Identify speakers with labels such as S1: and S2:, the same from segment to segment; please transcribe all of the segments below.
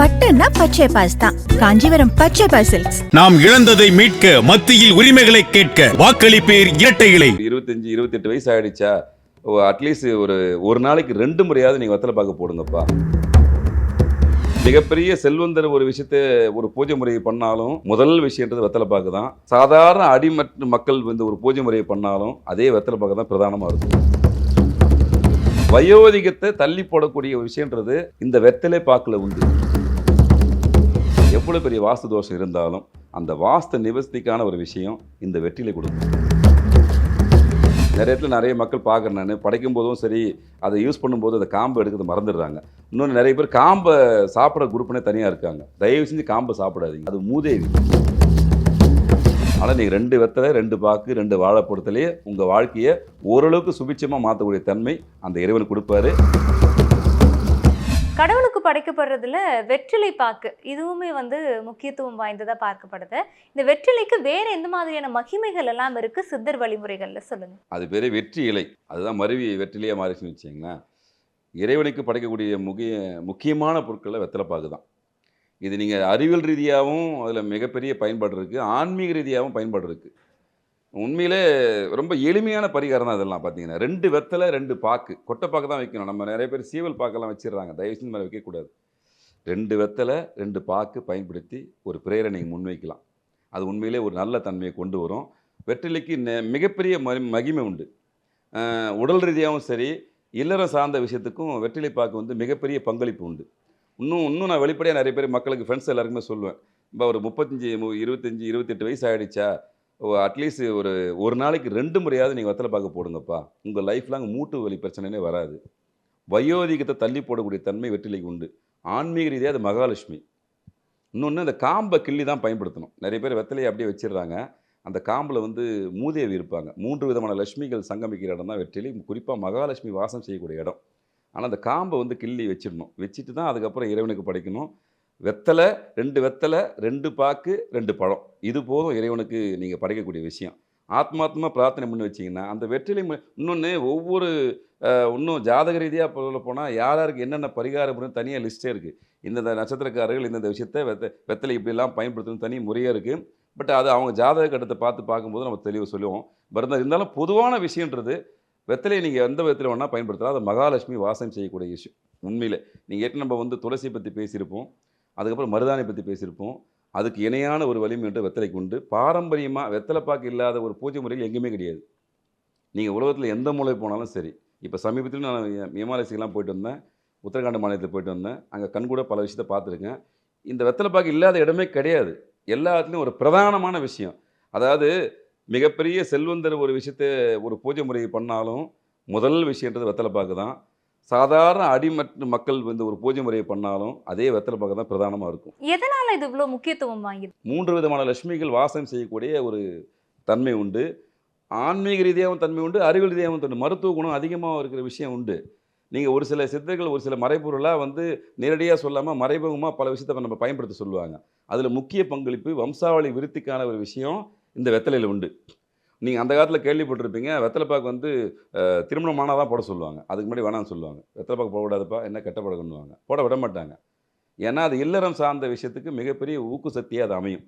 S1: பட்டுன்னா பச்சை பாஸ் தான் காஞ்சிபுரம் பச்சை பாஸ்
S2: நாம் இழந்ததை மீட்க மத்தியில் உரிமைகளை கேட்க வாக்களிப்பேர் இரட்டை இலை
S3: இருபத்தஞ்சு இருபத்தெட்டு வயசு ஆயிடுச்சா அட்லீஸ்ட் ஒரு ஒரு நாளைக்கு ரெண்டு முறையாவது நீங்க வத்தலை பார்க்க போடுங்கப்பா மிகப்பெரிய செல்வந்தர் ஒரு விஷயத்தை ஒரு பூஜை முறையை பண்ணாலும் முதல் விஷயன்றது வெத்தலை பாக்கு தான் சாதாரண அடிமற்ற மக்கள் வந்து ஒரு பூஜை முறையை பண்ணாலும் அதே வெத்தலை பாக்கு தான் பிரதானமாக இருக்கும் வயோதிகத்தை தள்ளி போடக்கூடிய ஒரு விஷயன்றது இந்த வெத்தலை பாக்கில் உண்டு எவ்வளோ பெரிய வாஸ்து தோஷம் இருந்தாலும் அந்த வாஸ்து நிவர்த்திக்கான ஒரு விஷயம் இந்த வெற்றிலை கொடுக்கும் நிறைய இடத்துல நிறைய மக்கள் பார்க்குறேன் நான் படைக்கும் போதும் சரி அதை யூஸ் பண்ணும்போது அந்த காம்பை எடுக்கிறது மறந்துடுறாங்க இன்னொன்று நிறைய பேர் காம்பை சாப்பிட குரூப்னே தனியாக இருக்காங்க தயவு செஞ்சு காம்பை சாப்பிடாதீங்க அது மூதேவி ஆனால் நீங்கள் ரெண்டு வெத்தலை ரெண்டு பாக்கு ரெண்டு பொறுத்தலையே உங்கள் வாழ்க்கையை ஓரளவுக்கு சுபிச்சமாக மாற்றக்கூடிய தன்மை அந்த இறைவன் கொடுப்பாரு
S1: கடவுளுக்கு படைக்கப்படுறதுல வெற்றிலை பாக்கு இதுவுமே வந்து முக்கியத்துவம் வாய்ந்ததாக பார்க்கப்படுது இந்த வெற்றிலைக்கு வேறு எந்த மாதிரியான மகிமைகள் எல்லாம் இருக்குது சித்தர் வழிமுறைகளில் சொல்லுங்கள்
S3: அது பேர் வெற்றி இலை அதுதான் மருவி வெற்றிலையாக மாறிச்சுன்னு வச்சிங்களேன் இறைவனுக்கு படைக்கக்கூடிய முக்கிய முக்கியமான பொருட்களில் வெத்தலை பாக்கு தான் இது நீங்கள் அறிவியல் ரீதியாகவும் அதில் மிகப்பெரிய பயன்பாடு இருக்குது ஆன்மீக ரீதியாகவும் பயன்பாடு இருக்குது உண்மையிலே ரொம்ப எளிமையான பரிகாரம் தான் இதெல்லாம் பார்த்தீங்கன்னா ரெண்டு வெத்தலை ரெண்டு பாக்கு கொட்டை பாக்கு தான் வைக்கணும் நம்ம நிறைய பேர் சீவல் பாக்கெல்லாம் வச்சிடறாங்க தயவுசெய்து மேலே வைக்கக்கூடாது ரெண்டு வெத்தலை ரெண்டு பாக்கு பயன்படுத்தி ஒரு பிரேயரை நீங்கள் முன்வைக்கலாம் அது உண்மையிலே ஒரு நல்ல தன்மையை கொண்டு வரும் வெற்றிலைக்கு மிகப்பெரிய மகிமை உண்டு உடல் ரீதியாகவும் சரி இல்லற சார்ந்த விஷயத்துக்கும் வெற்றிலை பாக்கு வந்து மிகப்பெரிய பங்களிப்பு உண்டு இன்னும் இன்னும் நான் வெளிப்படையாக நிறைய பேர் மக்களுக்கு ஃப்ரெண்ட்ஸ் எல்லாருக்குமே சொல்லுவேன் இப்போ ஒரு முப்பத்தஞ்சு இருபத்தஞ்சி இருபத்தெட்டு வயசு ஆகிடுச்சா அட்லீஸ்ட் ஒரு ஒரு நாளைக்கு ரெண்டு முறையாவது நீங்கள் வத்தலை பார்க்க போடுங்கப்பா உங்கள் லைஃப் லாங் மூட்டு வலி பிரச்சனைனே வராது வயோதிகத்தை தள்ளி போடக்கூடிய தன்மை வெற்றிலைக்கு உண்டு ஆன்மீக ரீதியாக அது மகாலட்சுமி இன்னொன்று அந்த காம்பை கிள்ளி தான் பயன்படுத்தணும் நிறைய பேர் வெத்தலையை அப்படியே வச்சிடுறாங்க அந்த காம்பில் வந்து மூதேவி இருப்பாங்க மூன்று விதமான லட்சுமிகள் சங்கமிக்கிற இடம் தான் வெற்றிலை குறிப்பாக மகாலட்சுமி வாசம் செய்யக்கூடிய இடம் ஆனால் அந்த காம்பை வந்து கிள்ளி வச்சிடணும் வச்சுட்டு தான் அதுக்கப்புறம் இறைவனுக்கு படைக்கணும் வெத்தலை ரெண்டு வெத்தலை ரெண்டு பாக்கு ரெண்டு பழம் இது போதும் இறைவனுக்கு நீங்கள் படைக்கக்கூடிய விஷயம் ஆத்மாத்மா பிரார்த்தனை பண்ணி வச்சிங்கன்னா அந்த வெற்றிலை இன்னொன்று ஒவ்வொரு இன்னும் ஜாதக ரீதியாக சொல்ல போனால் யார் யாருக்கு என்னென்ன பரிகாரம் தனியாக லிஸ்ட்டே இருக்குது இந்தந்த நட்சத்திரக்காரர்கள் இந்தந்த விஷயத்தை வெத்த வெத்தலை இப்படிலாம் பயன்படுத்தணும் தனி முறையாக இருக்குது பட் அது அவங்க ஜாதக கட்டத்தை பார்த்து பார்க்கும்போது நம்ம தெளிவு சொல்லுவோம் பட் இருந்தாலும் பொதுவான விஷயன்றது வெத்தலையை நீங்கள் எந்த விதத்தில் வேணால் பயன்படுத்தலாம் அது மகாலட்சுமி வாசம் செய்யக்கூடிய இஷ்யூ உண்மையில் நீங்கள் ஏற்கனவே நம்ம வந்து துளசி பற்றி பேசியிருப்போம் அதுக்கப்புறம் மருதாணி பற்றி பேசியிருப்போம் அதுக்கு இணையான ஒரு வலிமை என்று வெத்தலைக்கு உண்டு பாரம்பரியமாக வெத்தலைப்பாக்கு இல்லாத ஒரு பூஜை முறையில் எங்கேயுமே கிடையாது நீங்கள் உலகத்தில் எந்த மூலை போனாலும் சரி இப்போ சமீபத்தில் நான் இமாலயசிக்கெலாம் போயிட்டு வந்தேன் உத்தரகாண்ட் மாநிலத்தில் போயிட்டு வந்தேன் அங்கே கண்கூட பல விஷயத்தை பார்த்துருக்கேன் இந்த வெத்தலைப்பாக்கு இல்லாத இடமே கிடையாது எல்லாத்துலேயும் ஒரு பிரதானமான விஷயம் அதாவது மிகப்பெரிய செல்வந்தர் ஒரு விஷயத்த ஒரு பூஜை முறையை பண்ணாலும் முதல் விஷயன்றது வெத்தலை பாக்கு தான் சாதாரண அடிமட்ட மக்கள் வந்து ஒரு பூஜை முறையை பண்ணாலும் அதே வெத்தலை பாக்கு தான் பிரதானமாக இருக்கும்
S1: எதனால் இது இவ்வளோ முக்கியத்துவம் வாங்கி
S3: மூன்று விதமான லட்சுமிகள் வாசம் செய்யக்கூடிய ஒரு தன்மை உண்டு ஆன்மீக ரீதியாகவும் தன்மை உண்டு அறிவியல் ரீதியாகவும் தன்மை மருத்துவ குணம் அதிகமாக இருக்கிற விஷயம் உண்டு நீங்கள் ஒரு சில சித்தர்கள் ஒரு சில மறைபொருளாக வந்து நேரடியாக சொல்லாமல் மறைமுகமாக பல விஷயத்தை நம்ம பயன்படுத்த சொல்லுவாங்க அதில் முக்கிய பங்களிப்பு வம்சாவளி விருத்திக்கான ஒரு விஷயம் இந்த வெத்தலையில் உண்டு நீங்கள் அந்த காலத்தில் கேள்விப்பட்டிருப்பீங்க வெத்தலைப்பாக்கு வந்து திருமணமானால் தான் போட சொல்லுவாங்க அதுக்கு முன்னாடி வேணாம்னு சொல்லுவாங்க வெத்தலைப்பாக்கு போடக்கூடாதுப்பா என்ன கெட்ட பழக்கம்னுவாங்க போட விட மாட்டாங்க ஏன்னா அது இல்லறம் சார்ந்த விஷயத்துக்கு மிகப்பெரிய ஊக்கு சக்தியாக அது அமையும்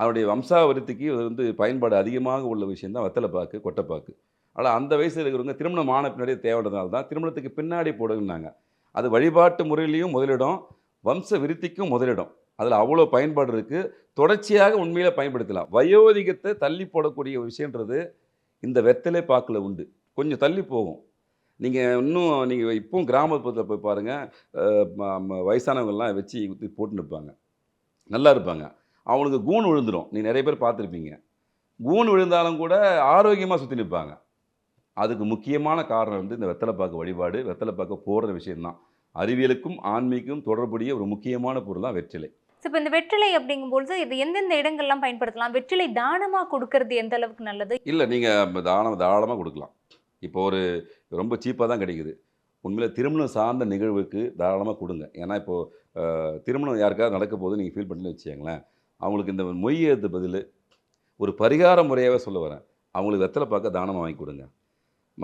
S3: அதனுடைய வம்சாவரித்துக்கு அது வந்து பயன்பாடு அதிகமாக உள்ள விஷயந்தான் வெத்தலைப்பாக்கு கொட்டைப்பாக்கு ஆனால் அந்த வயசில் இருக்கிறவங்க திருமணம் ஆன பின்னாடி தேவைன்றதுனால தான் திருமணத்துக்கு பின்னாடி போடுங்கன்னாங்க அது வழிபாட்டு முறையிலையும் முதலிடம் வம்ச விருத்திக்கும் முதலிடம் அதில் அவ்வளோ பயன்பாடு இருக்குது தொடர்ச்சியாக உண்மையில் பயன்படுத்தலாம் வயோதிகத்தை தள்ளி போடக்கூடிய விஷயன்றது இந்த வெத்தலை பாக்கில் உண்டு கொஞ்சம் தள்ளி போகும் நீங்கள் இன்னும் நீங்கள் இப்போவும் கிராமப்புறத்தில் போய் பாருங்கள் வயசானவங்கள்லாம் வச்சு போட்டுன்னு இருப்பாங்க நல்லா இருப்பாங்க அவனுக்கு கூண் விழுந்துடும் நீ நிறைய பேர் பார்த்துருப்பீங்க கூண் விழுந்தாலும் கூட ஆரோக்கியமாக சுற்றி நிற்பாங்க அதுக்கு முக்கியமான காரணம் வந்து இந்த வெத்தலைப்பாக்கு வழிபாடு வெத்தலைப்பாக்க போடுற விஷயந்தான் அறிவியலுக்கும் ஆன்மீக்கும் தொடர்புடைய ஒரு முக்கியமான பொருள் தான் வெற்றிலை
S1: ஸோ இப்போ இந்த வெற்றிலை அப்படிங்கும்போது இது எந்தெந்த இடங்கள்லாம் பயன்படுத்தலாம் வெற்றிலை தானமாக கொடுக்கறது எந்த அளவுக்கு நல்லது
S3: இல்லை நீங்கள் தானம் தாராளமாக கொடுக்கலாம் இப்போ ஒரு ரொம்ப சீப்பாக தான் கிடைக்குது உண்மையில் திருமணம் சார்ந்த நிகழ்வுக்கு தாராளமாக கொடுங்க ஏன்னா இப்போது திருமணம் யாருக்காவது நடக்க போது நீங்கள் ஃபீல் பண்ணி வச்சுக்கங்களேன் அவங்களுக்கு இந்த மொய் எழுத்து பதில் ஒரு பரிகார முறையாகவே சொல்ல வரேன் அவங்களுக்கு வெத்தலை பார்க்க தானமாக வாங்கி கொடுங்க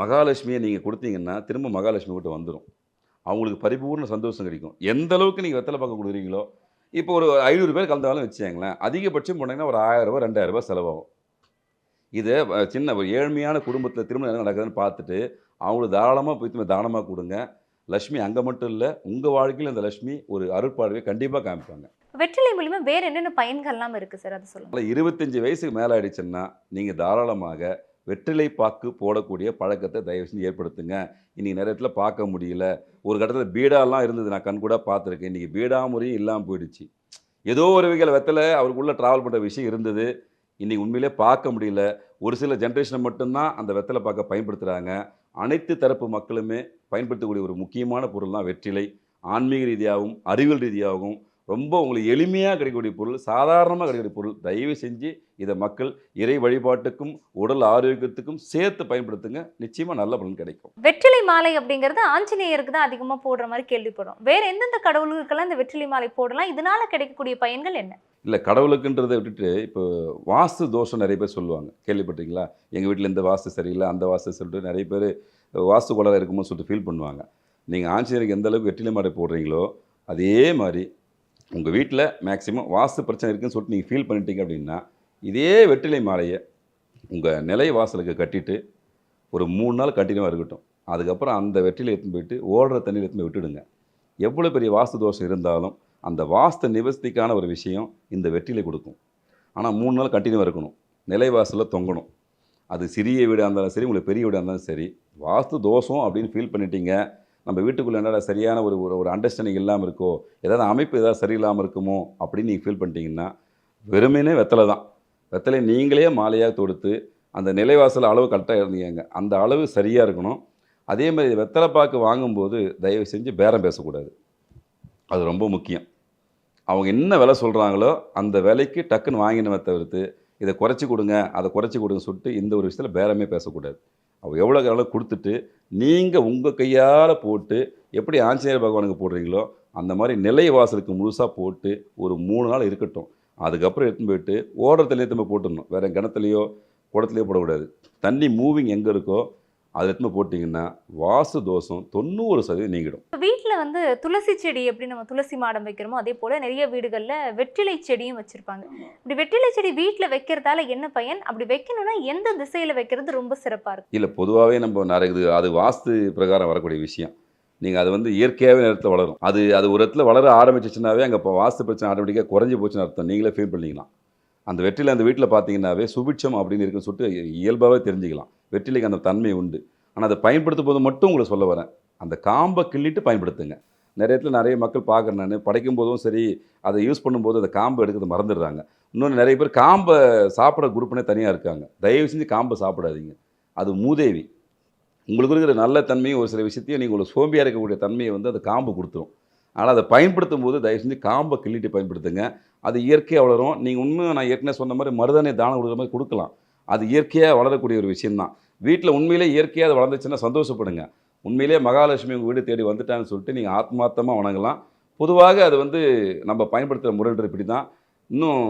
S3: மகாலட்சுமியை நீங்கள் கொடுத்தீங்கன்னா திரும்ப மகாலட்சுமி கிட்ட வந்துடும் அவங்களுக்கு பரிபூர்ண சந்தோஷம் கிடைக்கும் எந்த அளவுக்கு நீங்கள் வெத்தலை பார்க்க கொடுக்குறீங்களோ இப்போ ஒரு ஐநூறு பேர் கலந்தாலும் வச்சுங்களேன் அதிகபட்சம் போனீங்கன்னா ஒரு ஆயிரம் ரூபா ரெண்டாயிரம் ரூபாய் செலவாகும் இது சின்ன ஒரு ஏழ்மையான குடும்பத்தில் திரும்ப என்ன நடக்குதுன்னு பார்த்துட்டு அவங்களுக்கு தாராளமாக போய் தானமாக கொடுங்க லக்ஷ்மி அங்கே மட்டும் இல்லை உங்கள் வாழ்க்கையில் அந்த லக்ஷ்மி ஒரு அருட்பாடுவை கண்டிப்பாக காமிப்பாங்க
S1: வெற்றிலை மூலிமா வேறு என்னென்ன பயன்கள்லாம் இருக்குது சார் அதை சொல்லுங்கள்
S3: இருபத்தஞ்சி வயசுக்கு மேலே ஆகிடுச்சுன்னா நீங்கள் தாராளமாக வெற்றிலை பாக்கு போடக்கூடிய பழக்கத்தை தயவு செஞ்சு ஏற்படுத்துங்க இன்றைக்கி நிறைய இடத்துல பார்க்க முடியல ஒரு கட்டத்தில் பீடாலாம் இருந்தது நான் கண் கூட பார்த்துருக்கேன் இன்றைக்கி பீடா முறையும் இல்லாமல் போயிடுச்சு ஏதோ ஒரு வகையில் வெத்தலை அவருக்குள்ளே ட்ராவல் பண்ணுற விஷயம் இருந்தது இன்றைக்கி உண்மையிலே பார்க்க முடியல ஒரு சில ஜென்ரேஷனை மட்டும்தான் அந்த வெத்தலை பார்க்க பயன்படுத்துகிறாங்க அனைத்து தரப்பு மக்களுமே பயன்படுத்தக்கூடிய ஒரு முக்கியமான பொருள் தான் வெற்றிலை ஆன்மீக ரீதியாகவும் அறிவியல் ரீதியாகவும் ரொம்ப உங்களுக்கு எளிமையாக கிடைக்கக்கூடிய பொருள் சாதாரணமாக கிடைக்கக்கூடிய பொருள் தயவு செஞ்சு இதை மக்கள் இறை வழிபாட்டுக்கும் உடல் ஆரோக்கியத்துக்கும் சேர்த்து பயன்படுத்துங்க நிச்சயமாக நல்ல பலன் கிடைக்கும்
S1: வெற்றிலை மாலை அப்படிங்கிறது ஆஞ்சநேயருக்கு தான் அதிகமாக போடுற மாதிரி கேள்விப்படுறோம் வேறு எந்தெந்த கடவுளுக்கெல்லாம் இந்த வெற்றிலை மாலை போடலாம் இதனால் கிடைக்கக்கூடிய பயன்கள் என்ன
S3: இல்லை கடவுளுக்குன்றதை விட்டுட்டு இப்போ வாஸ்து தோஷம் நிறைய பேர் சொல்லுவாங்க கேள்விப்பட்டீங்களா எங்கள் வீட்டில் இந்த வாஸ்து சரியில்லை அந்த வாஸ்து சொல்லிட்டு நிறைய பேர் வாஸ்து கோளாறு இருக்குமோ சொல்லிட்டு ஃபீல் பண்ணுவாங்க நீங்கள் ஆஞ்சநேயருக்கு எந்த அளவுக்கு வெற்றிலை மாலை போடுறீங்களோ அதே மாதிரி உங்கள் வீட்டில் மேக்ஸிமம் வாஸ்து பிரச்சனை இருக்குதுன்னு சொல்லிட்டு நீங்கள் ஃபீல் பண்ணிட்டீங்க அப்படின்னா இதே வெற்றிலை மாலையை உங்கள் நிலை வாசலுக்கு கட்டிட்டு ஒரு மூணு நாள் கண்டினியூவாக இருக்கட்டும் அதுக்கப்புறம் அந்த வெற்றிலை எடுத்துன்னு போயிட்டு ஓடுற தண்ணியில் எடுத்துன்னு விட்டுடுங்க எவ்வளோ பெரிய வாஸ்து தோஷம் இருந்தாலும் அந்த வாஸ்து நிவர்த்திக்கான ஒரு விஷயம் இந்த வெற்றிலை கொடுக்கும் ஆனால் மூணு நாள் கண்டினியூவாக இருக்கணும் நிலை வாசலில் தொங்கணும் அது சிறிய வீடாக இருந்தாலும் சரி உங்களுக்கு பெரிய வீடாக இருந்தாலும் சரி வாஸ்து தோஷம் அப்படின்னு ஃபீல் பண்ணிட்டீங்க நம்ம வீட்டுக்குள்ளே என்னடா சரியான ஒரு ஒரு ஒரு அண்டர்ஸ்டாண்டிங் இல்லாமல் இருக்கோ ஏதாவது அமைப்பு ஏதாவது சரியில்லாமல் இருக்குமோ அப்படின்னு நீங்கள் ஃபீல் பண்ணிட்டீங்கன்னா வெறுமையினே வெத்தலை தான் வெத்தலை நீங்களே மாலையாக தொடுத்து அந்த நிலைவாசல் அளவு கரெக்டாக இருந்தீங்க அந்த அளவு சரியாக இருக்கணும் அதே மாதிரி வெத்தலை பாக்கு வாங்கும்போது தயவு செஞ்சு பேரம் பேசக்கூடாது அது ரொம்ப முக்கியம் அவங்க என்ன விலை சொல்கிறாங்களோ அந்த விலைக்கு டக்குன்னு வாங்கினவை தவிர்த்து இதை குறைச்சி கொடுங்க அதை குறைச்சி கொடுங்க சொல்லிட்டு இந்த ஒரு விஷயத்தில் பேரமே பேசக்கூடாது அவள் எவ்வளோ அளவு கொடுத்துட்டு நீங்கள் உங்கள் கையால் போட்டு எப்படி ஆஞ்சநேயர் பகவானுக்கு போடுறீங்களோ அந்த மாதிரி நிலை வாசலுக்கு முழுசாக போட்டு ஒரு மூணு நாள் இருக்கட்டும் அதுக்கப்புறம் எடுத்துன்னு போயிட்டு ஓடுறதுலேயே திரும்ப போட்டுடணும் வேறு கிணத்துலையோ குடத்துலையோ போடக்கூடாது தண்ணி மூவிங் எங்கே இருக்கோ அதுலேருந்து எடுத்துன்னு போட்டிங்கன்னா வாசு தோஷம் தொண்ணூறு சதவீதம் நீங்கிடும் வீட்டில் வந்து துளசி செடி எப்படி நம்ம துளசி மாடம் வைக்கிறோமோ அதே போல் நிறைய வீடுகளில் வெற்றிலை செடியும் வச்சுருப்பாங்க இப்படி வெற்றிலை செடி வீட்டில் வைக்கிறதால என்ன பயன் அப்படி வைக்கணும்னா எந்த திசையில் வைக்கிறது ரொம்ப சிறப்பாக இருக்கும் இல்லை பொதுவாகவே நம்ம நிறைய அது வாஸ்து பிரகாரம் வரக்கூடிய விஷயம் நீங்கள் அது வந்து இயற்கையாகவே நேரத்தில் வளரும் அது அது ஒரு இடத்துல வளர ஆரம்பிச்சிச்சுனாவே அங்கே இப்போ வாஸ்து பிரச்சனை ஆட்டோமேட்டிக்காக குறைஞ்சி போச்சுன்னு அர்த்தம் நீங்களே ஃபீல் பண்ணிக்கலாம் அந்த வெற்றிலை அந்த வீட்டில் பார்த்தீங்கன்னாவே சுபிட்சம் அப்படின்னு இருக்குன்னு சொல்லிட்டு இயல்பாகவே தெரிஞ்சுக்கலாம் வெற்றிலைக்கு அந்த தன்மை உண்டு ஆனால் அதை பயன்படுத்தும் போது மட்டும் உங்களை சொல்ல வரேன் அந்த காம்பை கிள்ளிட்டு பயன்படுத்துங்க நிறைய இடத்துல நிறைய மக்கள் பார்க்குறேன் நான் படைக்கும் போதும் சரி அதை யூஸ் பண்ணும்போது அந்த காம்பை எடுக்கிறது மறந்துடுறாங்க இன்னொன்று நிறைய பேர் காம்பை சாப்பிட்ற குரூப்புனே தனியாக இருக்காங்க தயவு செஞ்சு காம்பை சாப்பிடாதீங்க அது மூதேவி உங்களுக்கு இருக்கிற நல்ல தன்மையும் ஒரு சில விஷயத்தையும் நீங்கள் உங்களுக்கு சோம்பியாக இருக்கக்கூடிய தன்மையை வந்து அந்த காம்பு கொடுத்துரும் ஆனால் அதை பயன்படுத்தும் போது தயவு செஞ்சு காம்பை கிள்ளிட்டு பயன்படுத்துங்க அது இயற்கையாக வளரும் நீங்கள் உண்மையாக நான் ஏற்கனவே சொன்ன மாதிரி மருதனை தானம் கொடுக்குற மாதிரி கொடுக்கலாம் அது இயற்கையாக வளரக்கூடிய ஒரு விஷயம்தான் வீட்டில் உண்மையிலே இயற்கையாக அது வளர்ந்துச்சுன்னா சந்தோஷப்படுங்க உண்மையிலே மகாலட்சுமி உங்கள் வீடு தேடி வந்துட்டான்னு சொல்லிட்டு நீங்கள் ஆத்மார்த்தமாக வணங்கலாம் பொதுவாக அது வந்து நம்ம பயன்படுத்துகிற முறைகள் இப்படி தான் இன்னும்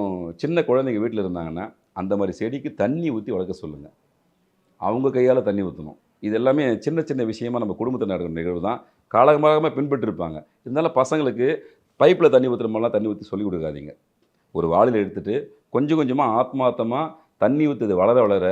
S3: சின்ன குழந்தைங்க வீட்டில் இருந்தாங்கன்னா அந்த மாதிரி செடிக்கு தண்ணி ஊற்றி வளர்க்க சொல்லுங்கள் அவங்க கையால் தண்ணி ஊற்றணும் இது எல்லாமே சின்ன சின்ன விஷயமாக நம்ம குடும்பத்தில் நடக்கிற நிகழ்வு தான் காலகமாக பின்பற்றிருப்பாங்க இருந்தாலும் பசங்களுக்கு பைப்பில் தண்ணி ஊற்றுற மாதிரிலாம் தண்ணி ஊற்றி சொல்லி கொடுக்காதீங்க ஒரு வாளில் எடுத்துகிட்டு கொஞ்சம் கொஞ்சமாக ஆத்மார்த்தமாக தண்ணி ஊற்றுது வளர வளர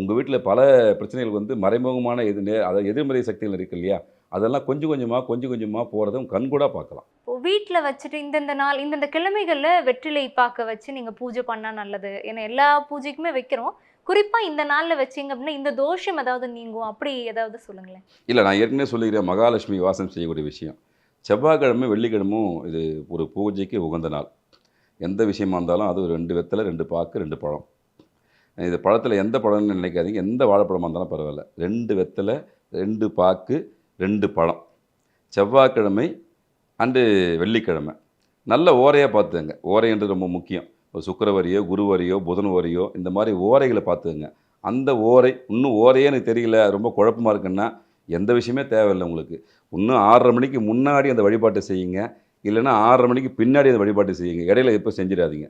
S3: உங்கள் வீட்டில் பல பிரச்சனைகள் வந்து மறைமுகமான எது அதாவது எதிர்மறை சக்திகள் இருக்குது இல்லையா அதெல்லாம் கொஞ்சம் கொஞ்சமாக கொஞ்சம் கொஞ்சமாக போகிறதும் கண்கூடாக பார்க்கலாம் வீட்டில் வச்சுட்டு இந்தந்த நாள் இந்தந்த கிழமைகளில் வெற்றிலை பார்க்க வச்சு நீங்கள் பூஜை பண்ணால் நல்லது ஏன்னா எல்லா பூஜைக்குமே வைக்கிறோம் குறிப்பாக இந்த நாளில் வச்சிங்க அப்படின்னா இந்த தோஷம் ஏதாவது நீங்கும் அப்படி ஏதாவது சொல்லுங்களேன் இல்லை நான் ஏற்கனவே சொல்லிக்கிறேன் மகாலட்சுமி வாசம் செய்யக்கூடிய விஷயம் செவ்வாய்க்கிழமை வெள்ளிக்கிழமும் இது ஒரு பூஜைக்கு உகந்த நாள் எந்த விஷயமா இருந்தாலும் அது ரெண்டு வெத்தலை ரெண்டு பாக்கு ரெண்டு பழம் இது பழத்தில் எந்த பழம்னு நினைக்காதீங்க எந்த வாழைப்பழமாக இருந்தாலும் பரவாயில்ல ரெண்டு வெத்தில் ரெண்டு பாக்கு ரெண்டு பழம் செவ்வாய்க்கிழமை அண்டு வெள்ளிக்கிழமை நல்ல ஓரையாக பார்த்துங்க ஓரைன்றது ரொம்ப முக்கியம் ஒரு சுக்கரவரியோ குருவரியோ புதன் வரியோ இந்த மாதிரி ஓரைகளை பார்த்துங்க அந்த ஓரை இன்னும் ஓரையே எனக்கு தெரியல ரொம்ப குழப்பமாக இருக்குன்னா எந்த விஷயமே தேவையில்லை உங்களுக்கு இன்னும் ஆறரை மணிக்கு முன்னாடி அந்த வழிபாட்டை செய்யுங்க இல்லைன்னா ஆறரை மணிக்கு பின்னாடி அந்த வழிபாட்டை செய்யுங்க இடையில எப்போ செஞ்சிடாதீங்க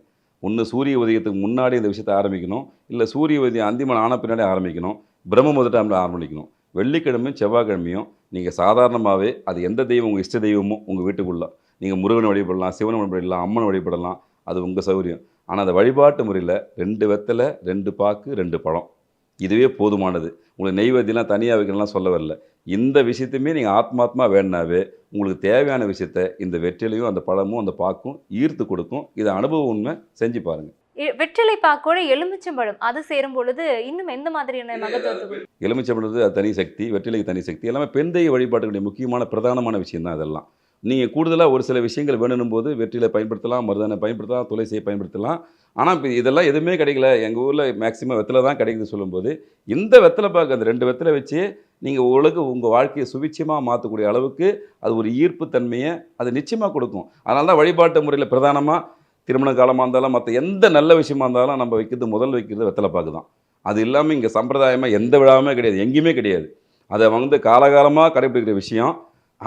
S3: ஒன்று சூரிய உதயத்துக்கு முன்னாடி இந்த விஷயத்தை ஆரம்பிக்கணும் இல்லை சூரிய உதயம் அந்திமன் ஆன பின்னாடி ஆரம்பிக்கணும் பிரம்ம டைமில் ஆரம்பிக்கணும் வெள்ளிக்கிழமையும் செவ்வாய்க்கிழமையும் நீங்கள் சாதாரணமாகவே அது எந்த தெய்வம் உங்கள் இஷ்ட தெய்வமோ உங்கள் வீட்டுக்குள்ளே நீங்கள் முருகனை வழிபடலாம் சிவனை வழிபடலாம் அம்மனை வழிபடலாம் அது உங்கள் சௌகரியம் ஆனால் அந்த வழிபாட்டு முறையில் ரெண்டு வெத்தலை ரெண்டு பாக்கு ரெண்டு பழம் இதுவே போதுமானது உங்களுக்கு நெய்வேத்தியெலாம் தனியாக வைக்கணும்லாம் சொல்ல வரல இந்த விஷயத்தையுமே நீங்கள் ஆத்மாத்மா வேணுனாவே உங்களுக்கு தேவையான விஷயத்த இந்த வெற்றிலையும் அந்த பழமும் அந்த பாக்கும் ஈர்த்து கொடுக்கும் இதை அனுபவம் உண்மை செஞ்சு பாருங்கள் வெற்றிலை பாக்கோட எலுமிச்சம்பழம் அது சேரும் பொழுது இன்னும் எந்த மாதிரியான மகத்துவத்துக்கு எலுமிச்சம்பழத்து தனி சக்தி வெற்றிலைக்கு தனி சக்தி எல்லாமே பெண் தெய்வ வழிபாட்டுக்குடைய முக்கியமான பிரதானமான விஷயம் தான் அதெல்லாம் நீங்கள் கூடுதலாக ஒரு சில விஷயங்கள் வேணும் போது வெற்றிலை பயன்படுத்தலாம் மருதானை பயன்படுத்தலாம் துளசியை பயன்படுத்தலாம் ஆனால் இப்போ இதெல்லாம் எதுவுமே கிடைக்கல எங்கள் ஊரில் மேக்சிமம் வெத்தலை தான் கிடைக்குது சொல்லும்போது இந்த வெத்தலை பார்க்க அந்த ரெண்டு வெத்தலை வச்சு நீங்கள் உங்களுக்கு உங்கள் வாழ்க்கையை சுவிட்சமாக மாற்றக்கூடிய அளவுக்கு அது ஒரு ஈர்ப்பு தன்மையை அது நிச்சயமாக கொடுக்கும் அதனால தான் வழிபாட்டு முறையில் பிரதானமாக திருமண காலமாக இருந்தாலும் மற்ற எந்த நல்ல விஷயமா இருந்தாலும் நம்ம வைக்கிறது முதல் வைக்கிறது வெத்தலை பாக்கு தான் அது இல்லாமல் இங்கே சம்பிரதாயமாக எந்த விழாவுமே கிடையாது எங்கேயுமே கிடையாது அதை வந்து காலகாலமாக கடைபிடிக்கிற விஷயம்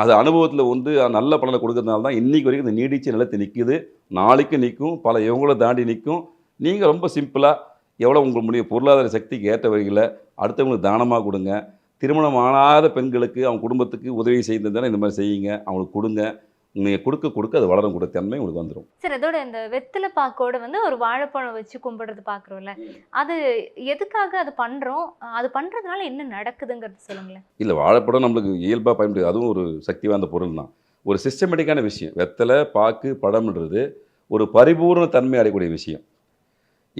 S3: அது அனுபவத்தில் வந்து நல்ல பலனை கொடுக்கறதுனால தான் இன்றைக்கி வரைக்கும் இந்த நீடிச்ச நிலத்தை நிற்கிது நாளைக்கு நிற்கும் பல இவங்கள தாண்டி நிற்கும் நீங்கள் ரொம்ப சிம்பிளாக எவ்வளோ உங்கள் பொருளாதார சக்திக்கு ஏற்ற வகையில் அடுத்தவங்களுக்கு தானமாக கொடுங்க திருமணம் ஆனாத பெண்களுக்கு அவங்க குடும்பத்துக்கு உதவி தானே இந்த மாதிரி செய்யுங்க அவங்களுக்கு கொடுங்க நீங்கள் கொடுக்க கொடுக்க அது வளரும் கொடுக்க தன்மை உங்களுக்கு வந்துடும் சார் அதோட இந்த வெத்தலை பாக்கோட வந்து ஒரு வாழைப்பழம் வச்சு கும்பிடுறது பார்க்குறோம்ல அது எதுக்காக அது பண்ணுறோம் அது பண்ணுறதுனால என்ன நடக்குதுங்கிறது சொல்லுங்களேன் இல்லை வாழைப்பழம் நம்மளுக்கு இயல்பாக பயன்படுது அதுவும் ஒரு சக்தி வாய்ந்த பொருள் தான் ஒரு சிஸ்டமேட்டிக்கான விஷயம் வெத்தலை பாக்கு படம்ன்றது ஒரு பரிபூர்ண தன்மை அடையக்கூடிய விஷயம்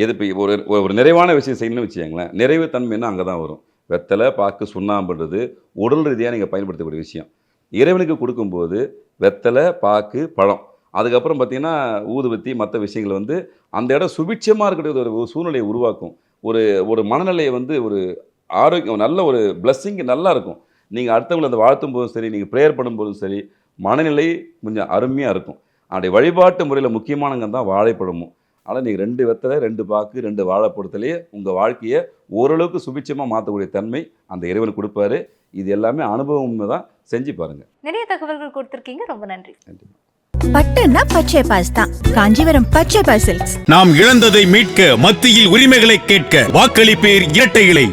S3: எது இப்போ ஒரு ஒரு நிறைவான விஷயம் செய்யணும்னு வச்சுக்கோங்களேன் நிறைவு தன்மைன்னா அங்கே தான் வரும் வெத்தலை பாக்கு சுண்ணாம்புன்றது உடல் ரீதியாக நீங்கள் பயன்படுத்தக்கூடிய விஷயம் இறைவனுக்கு கொடுக்கும்போது வெத்தலை பாக்கு பழம் அதுக்கப்புறம் பார்த்திங்கன்னா ஊதுபத்தி மற்ற விஷயங்கள் வந்து அந்த இடம் சுபிட்சமாக இருக்கக்கூடிய ஒரு சூழ்நிலையை உருவாக்கும் ஒரு ஒரு மனநிலையை வந்து ஒரு ஆரோக்கியம் நல்ல ஒரு பிளஸ்ஸிங் நல்லா இருக்கும் நீங்கள் அடுத்தவங்களை அந்த வாழ்த்தும் போதும் சரி நீங்கள் ப்ரேயர் பண்ணும்போதும் சரி மனநிலை கொஞ்சம் அருமையாக இருக்கும் அதனுடைய வழிபாட்டு முறையில் முக்கியமானங்க தான் வாழைப்பழமும் ஆனால் நீங்கள் ரெண்டு வெத்தலை ரெண்டு பாக்கு ரெண்டு வாழைப்பழத்துலேயே உங்கள் வாழ்க்கையை ஓரளவுக்கு சுபிட்சமாக மாற்றக்கூடிய தன்மை அந்த இறைவன் கொடுப்பாரு இது எல்லாமே அனுபவம் தான் செஞ்சு பாருங்க நிறைய தகவல்கள் கொடுத்திருக்கீங்க ரொம்ப நன்றி நன்றி பட்டுன்னா பச்சை பாஸ் தான் காஞ்சிபுரம் பச்சை பாசில்ஸ் நாம் இழந்ததை மீட்க மத்தியில் உரிமைகளை கேட்க வாக்களிப்பேர் இரட்டை இலை